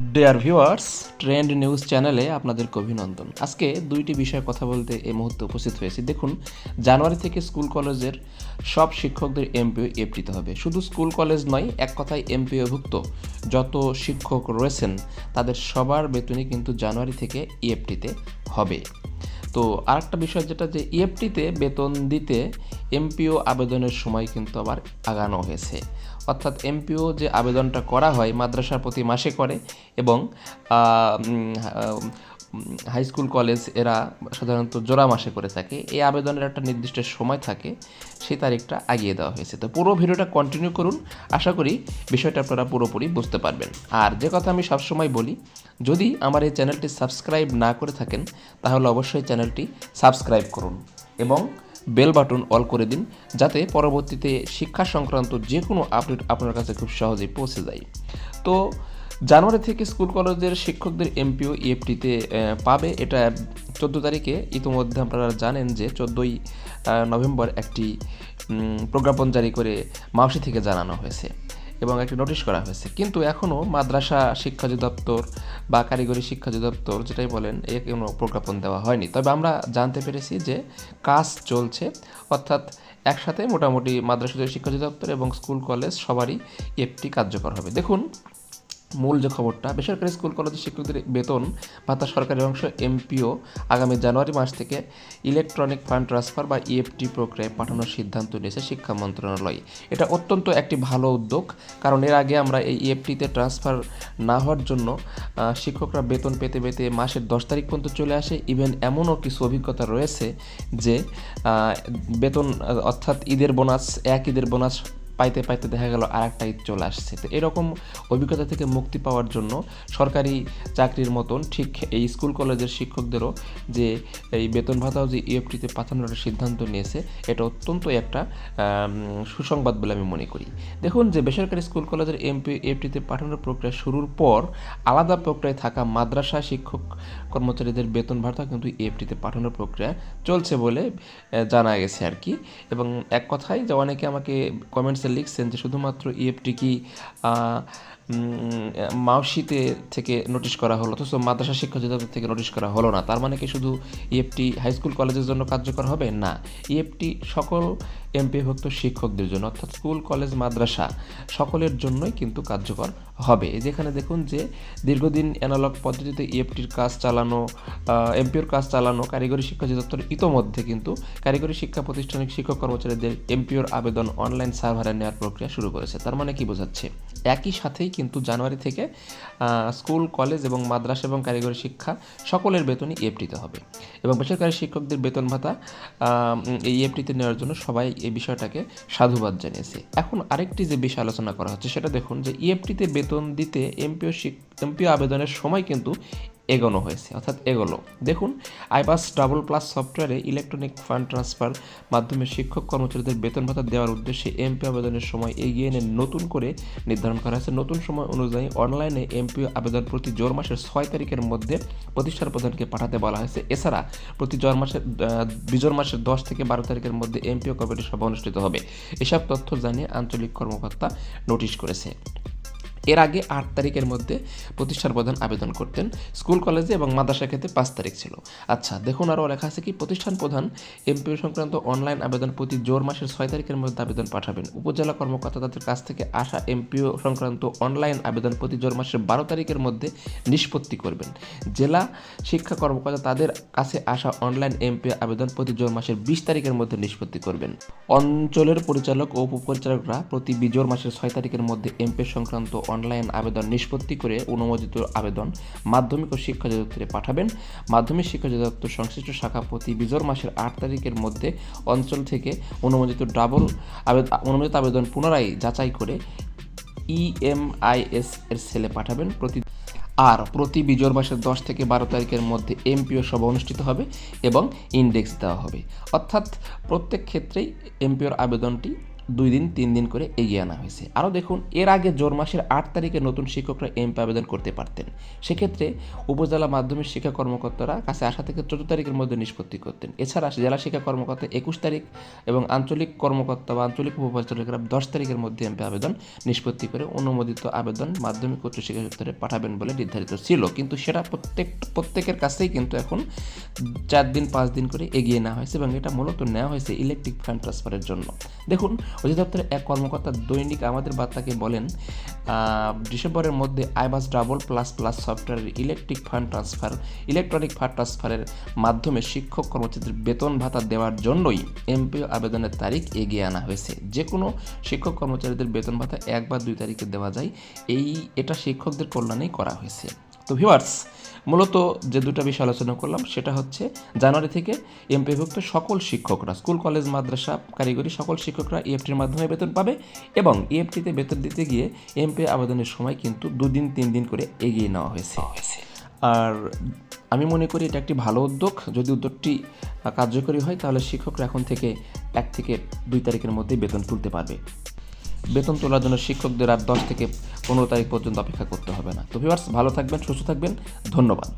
Dear viewers trend news চ্যানেলে আপনাদেরকে অভিনন্দন। আজকে দুইটি বিষয়ে কথা বলতে এই মুহূর্তে উপস্থিত হয়েছি। দেখুন, জানুয়ারি থেকে স্কুল কলেজের সব শিক্ষকদের এমপিও এফটিতে হবে। শুধু স্কুল কলেজ নয়, এক কথায় এমপিওভুক্ত যত শিক্ষক রয়েছেন, তাদের সবার বেতনই কিন্তু জানুয়ারি থেকে ইএফটিতে হবে। তো আরেকটা বিষয় যেটা, যে ইএফটিতে বেতন দিতে এমপিও আবেদনের সময় কিন্তু আবার আগানো হয়েছে। অর্থাৎ এমপিও যে আবেদনটা করা হয় মাদ্রাসার প্রতি মাসে করে এবং হাই স্কুল কলেজ এরা সাধারণত জোড়া মাসে করে থাকে। এই আবেদনের একটা নির্দিষ্ট সময় থাকে, সেই তারিখটা আগিয়ে দেওয়া হয়েছে। তো পুরো ভিডিওটা কন্টিনিউ করুন। আশা করি বিষয়টা আপনারা পুরোপুরি বুঝতে পারবেন। আর যে কথা আমি সবসময় বলি, যদি আমার এই চ্যানেলটি সাবস্ক্রাইব না করে থাকেন, তাহলে অবশ্যই চ্যানেলটি সাবস্ক্রাইব করুন এবং বেল বাটন অল করে দিন, যাতে পরবর্তীতে শিক্ষা সংক্রান্ত যে কোনো আপডেট আপনার কাছে খুব সহজেই পৌঁছে যায়। তো জানুয়ারি থেকে স্কুল কলেজের শিক্ষকদের এমপিও ইএফটিতে পাবে। এটা চোদ্দ তারিখে। ইতিমধ্যে আপনারা জানেন যে চোদ্দোই নভেম্বর একটি প্রজ্ঞাপন জারি করে মাউসি থেকে জানানো হয়েছে। এবং একটি নোটিশ করা হয়েছে। কিন্তু এখনও মাদ্রাসা শিক্ষা অধিদপ্তর বা কারিগরি শিক্ষা অধিদপ্তর যেটাই বলেন, এ কোনো প্রজ্ঞাপন দেওয়া হয়নি। তবে আমরা জানতে পেরেছি যে কাজ চলছে, অর্থাৎ একসাথে মোটামুটি মাদ্রাসা শিক্ষা অধিদপ্তর এবং স্কুল কলেজ সবারই এফটি কার্যকর হবে। দেখুন মূল যে খবরটা, বেসরকারি স্কুল কলেজের শিক্ষকদের বেতন ভাতা সরকারি অংশ, এমপিও, আগামী জানুয়ারি মাস থেকে ইলেকট্রনিক ফান্ড ট্রান্সফার বা ইএফটি প্রক্রিয়ায় পাঠানোর সিদ্ধান্ত নিয়েছে শিক্ষা মন্ত্রণালয়। এটা অত্যন্ত একটি ভালো উদ্যোগ, কারণ এর আগে আমরা এই ইএফটিতে ট্রান্সফার না হওয়ার জন্য শিক্ষকরা বেতন পেতে পেতে মাসের দশ তারিখ পর্যন্ত চলে আসে। ইভেন এমনও কিছু অভিজ্ঞতা রয়েছে যে বেতন, অর্থাৎ ঈদের বোনাস, এক ঈদের বোনাস পাইতে পাইতে দেখা গেল আর একটা ঈদ চলে আসছে। তো এরকম অভিজ্ঞতা থেকে মুক্তি পাওয়ার জন্য সরকারি চাকরির মতন ঠিক এই স্কুল কলেজের শিক্ষকদেরও যে এই বেতন ভাতাও যে ইএফটিতে পাঠানোর সিদ্ধান্ত নিয়েছে, এটা অত্যন্ত একটা সুসংবাদ বলে আমি মনে করি। দেখুন যে বেসরকারি স্কুল কলেজের এমপি, এফটিতে পাঠানোর প্রক্রিয়া শুরুর পর আলাদা প্রক্রিয়ায় থাকা মাদ্রাসা শিক্ষক কর্মচারীদের বেতন ভাতা কিন্তু এফটিতে পাঠানোর প্রক্রিয়া চলছে বলে জানা গেছে আর কি। এবং এক কথায় যে অনেকে আমাকে কমেন্টসে লিখছেন যে শুধুমাত্র ইএফটি কি মাউসিতে থেকে নোটিশ করা হলো, অথচ মাদ্রাসা শিক্ষা অধিদপ্তর থেকে নোটিশ করা হলো না। তার মানে কি শুধু ইএফটি হাই স্কুল কলেজের জন্য কার্যকর হবে? না। ইএফটি সকল এমপিভুক্ত শিক্ষকদের জন্য, অর্থাৎ স্কুল কলেজ মাদ্রাসা সকলের জন্যই কিন্তু কার্যকর হবে। যেখানে দেখুন যে দীর্ঘদিন অ্যানালগ পদ্ধতিতে ইএফটির কাজ চালানো এমপিওর কাজ চালানো কারিগরি শিক্ষা অধিদপ্তর ইতোমধ্যে কিন্তু কারিগরি শিক্ষা প্রতিষ্ঠানের শিক্ষক কর্মচারীদের এমপিওর আবেদন অনলাইন সার্ভারে নেওয়ার প্রক্রিয়া শুরু করেছে। তার মানে কি বোঝাচ্ছে? একই সাথেই কিন্তু জানুয়ারি থেকে স্কুল, কলেজ এবং মাদ্রাসা এবং কারিগরি শিক্ষা সকলের বেতনই ইএফটিতে হবে। এবং বেসরকারি শিক্ষকদের বেতন ভাতা এই ইএফটিতে নেওয়ার জন্য সবাই এই বিষয়টাকে সাধুবাদ জানিয়েছে। এখন আরেকটি যে বিষয় আলোচনা করা হচ্ছে, সেটা দেখুন যে ইএফটিতে বেতন দিতে এমপিও এমপিও আবেদনের সময় কিন্তু এগোনো হয়েছে, অর্থাৎ এগোলো। দেখুন, আইবাস ডাবল প্লাস সফটওয়্যারে ইলেকট্রনিক ফান্ড ট্রান্সফার মাধ্যমে শিক্ষক কর্মচারীদের বেতন ভাতা দেওয়ার উদ্দেশ্যে এমপি আবেদনের সময় এগিয়ে এনে নতুন করে নির্ধারণ করা হয়েছে। নতুন সময় অনুযায়ী অনলাইনে এমপিও আবেদন প্রতি জোর মাসের ছয় তারিখের মধ্যে প্রতিষ্ঠান প্রধানকে পাঠাতে বলা হয়েছে। এছাড়া প্রতি জোর মাসের বিজোর মাসের দশ থেকে বারো তারিখের মধ্যে এমপিও কমিটির সভা অনুষ্ঠিত হবে। এসব তথ্য জানিয়ে আঞ্চলিক কর্মকর্তা নোটিশ করেছে। এর আগে আট তারিখের মধ্যে প্রতিষ্ঠান প্রধান আবেদন করতেন স্কুল, কলেজে এবং মাদ্রাসা ক্ষেত্রে পাঁচ তারিখ ছিল। আচ্ছা দেখুন আরও লেখা আছে কি, প্রতিষ্ঠান প্রধান এমপিও সংক্রান্ত অনলাইন আবেদন প্রতি জোর মাসের ছয় তারিখের মধ্যে আবেদন পাঠাবেন। উপজেলা কর্মকর্তা তাদের কাছ থেকে আসা এমপিও সংক্রান্ত অনলাইন আবেদন প্রতি জোর মাসের বারো তারিখের মধ্যে নিষ্পত্তি করবেন। জেলা শিক্ষা কর্মকর্তা তাদের কাছে আসা অনলাইন এমপিও আবেদন প্রতি জোর মাসের বিশ তারিখের মধ্যে নিষ্পত্তি করবেন। অঞ্চলের পরিচালক ও উপপরিচালকরা প্রতি বিজোর মাসের ছয় তারিখের মধ্যে এমপি সংক্রান্ত অনলাইন আবেদন নিষ্পত্তি করে অনুমোদিত আবেদন মাধ্যমিক ও শিক্ষা অধিদপ্তরে পাঠাবেন। মাধ্যমিক শিক্ষা অধিদপ্তর সংশ্লিষ্ট শাখা প্রতি বিজোর মাসের আট তারিখের মধ্যে অঞ্চল থেকে অনুমোদিত ডাবল আবেদন অনুমোদিত আবেদন পুনরায় যাচাই করে ইএমআইএস এর সেলে পাঠাবেন। প্রতি, আর প্রতি বিজোর মাসের দশ থেকে বারো তারিখের মধ্যে এমপিও সভা অনুষ্ঠিত হবে এবং ইন্ডেক্স দেওয়া হবে। অর্থাৎ প্রত্যেক ক্ষেত্রেই এমপিওর আবেদনটি দুই দিন, তিন দিন করে এগিয়ে আনা হয়েছে। আরও দেখুন, এর আগে জোর মাসের আট তারিখে নতুন শিক্ষকরা এমপি আবেদন করতে পারতেন। সেক্ষেত্রে উপজেলা মাধ্যমিক শিক্ষা কর্মকর্তারা কাছে আসা থেকে চোদ্দ তারিখের মধ্যে নিষ্পত্তি করতেন। এছাড়া জেলা শিক্ষা কর্মকর্তা একুশ তারিখ এবং আঞ্চলিক কর্মকর্তা বা আঞ্চলিক উপপরিচালকরা দশ তারিখের মধ্যে এমপি আবেদন নিষ্পত্তি করে অনুমোদিত আবেদন মাধ্যমিক উচ্চ শিক্ষা দপ্তরে পাঠাবেন বলে নির্ধারিত ছিল। কিন্তু সেটা প্রত্যেক, প্রত্যেকের কাছেই কিন্তু এখন চার দিন, পাঁচ দিন করে এগিয়ে নেওয়া হয়েছে এবং এটা মূলত নেওয়া হয়েছে ইলেকট্রিক ফান্ড ট্রান্সফারের জন্য। দেখুন অধিদপ্তরের এক কর্মকর্তা দৈনিক আমাদের বার্তাকে বলেন ডিসেম্বরের মধ্যে আইবাস ডাবল প্লাস প্লাস সফটওয়্যারের electric fund transfer, electronic fund ট্রান্সফারের মাধ্যমে শিক্ষক কর্মচারীদের বেতন ভাতা দেওয়ার জন্যই এমপিও আবেদনের তারিখ এগিয়ে আনা হয়েছে। যে কোনো শিক্ষক কর্মচারীদের বেতন ভাতা এক বা দুই তারিখে দেওয়া যায়, এই, এটা শিক্ষকদের কল্যাণেই করা হয়েছে। তো ভিউয়ার্স মূলত যে দুটো বিষয় আলোচনা করলাম, সেটা হচ্ছে জানুয়ারি থেকে এমপিভুক্ত সকল শিক্ষকরা, স্কুল, কলেজ, মাদ্রাসা কারিগরি সকল শিক্ষকরা ইএফটির মাধ্যমে বেতন পাবে এবং ইএফটিতে বেতন দিতে গিয়ে এমপি আবেদনের সময় কিন্তু দুদিন, তিন দিন করে এগিয়ে নেওয়া হয়েছে। আর আমি মনে করি এটা একটি ভালো উদ্যোগ। যদি উদ্যোগটি কার্যকরী হয়, তাহলে শিক্ষকরা এখন থেকে এক থেকে দুই তারিখের মধ্যেই বেতন তুলতে পারবে। বেতন তোলার জন্য শিক্ষকদের আর দশ থেকে পনেরো তারিখ পর্যন্ত অপেক্ষা করতে হবে না। তো ভিউয়ার্স ভালো থাকবেন, সুস্থ থাকবেন। ধন্যবাদ।